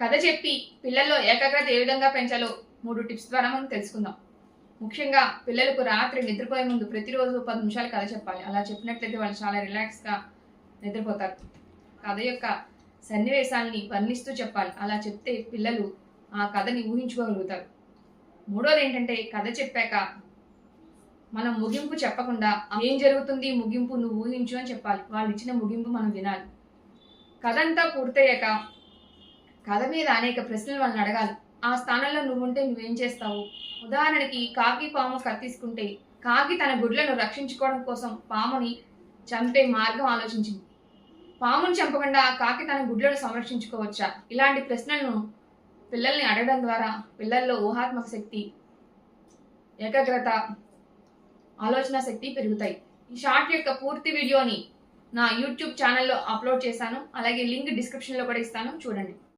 కథ చెప్పి పిల్లల్లో ఏకాగ్రత ఏ విధంగా పెంచాలో మూడు టిప్స్ ద్వారా మనం తెలుసుకుందాం. ముఖ్యంగా పిల్లలకు రాత్రి నిద్రపోయే ముందు ప్రతిరోజు పది నిమిషాలు కథ చెప్పాలి. అలా చెప్పినట్లయితే వాళ్ళు చాలా రిలాక్స్గా నిద్రపోతారు. కథ యొక్క సన్నివేశాలని వర్ణిస్తూ చెప్పాలి. అలా చెప్తే పిల్లలు ఆ కథని ఊహించుకోగలుగుతారు. మూడోది ఏంటంటే కథ చెప్పాక మనం ముగింపు చెప్పకుండా ఏం జరుగుతుంది ముగింపు నువ్వు ఊహించు అని చెప్పాలి. వాళ్ళు ఇచ్చిన ముగింపు మనం వినాలి. కథ అంతా పూర్తయ్యాక కథ మీద అనేక ప్రశ్నలు వాళ్ళని అడగాలి. ఆ స్థానంలో నువ్వుంటే నువ్వేం చేస్తావు? ఉదాహరణకి కాకి పాము కత్తిసుకుంటే కాకి తన గుడ్లను రక్షించుకోవడం కోసం పాముని చంపే మార్గం ఆలోచించింది. పాముని చంపకుండా కాకి తన గుడ్లను సంరక్షించుకోవచ్చా? ఇలాంటి ప్రశ్నలను పిల్లల్ని అడగడం ద్వారా పిల్లల్లో ఊహాత్మక శక్తి ఏకాగ్రత ఆలోచన శక్తి పెరుగుతాయి. ఈ షార్ట్ యొక్క పూర్తి వీడియోని నా యూట్యూబ్ ఛానల్లో అప్లోడ్ చేశాను. అలాగే లింక్ డిస్క్రిప్షన్లో కూడా ఇస్తాను. చూడండి.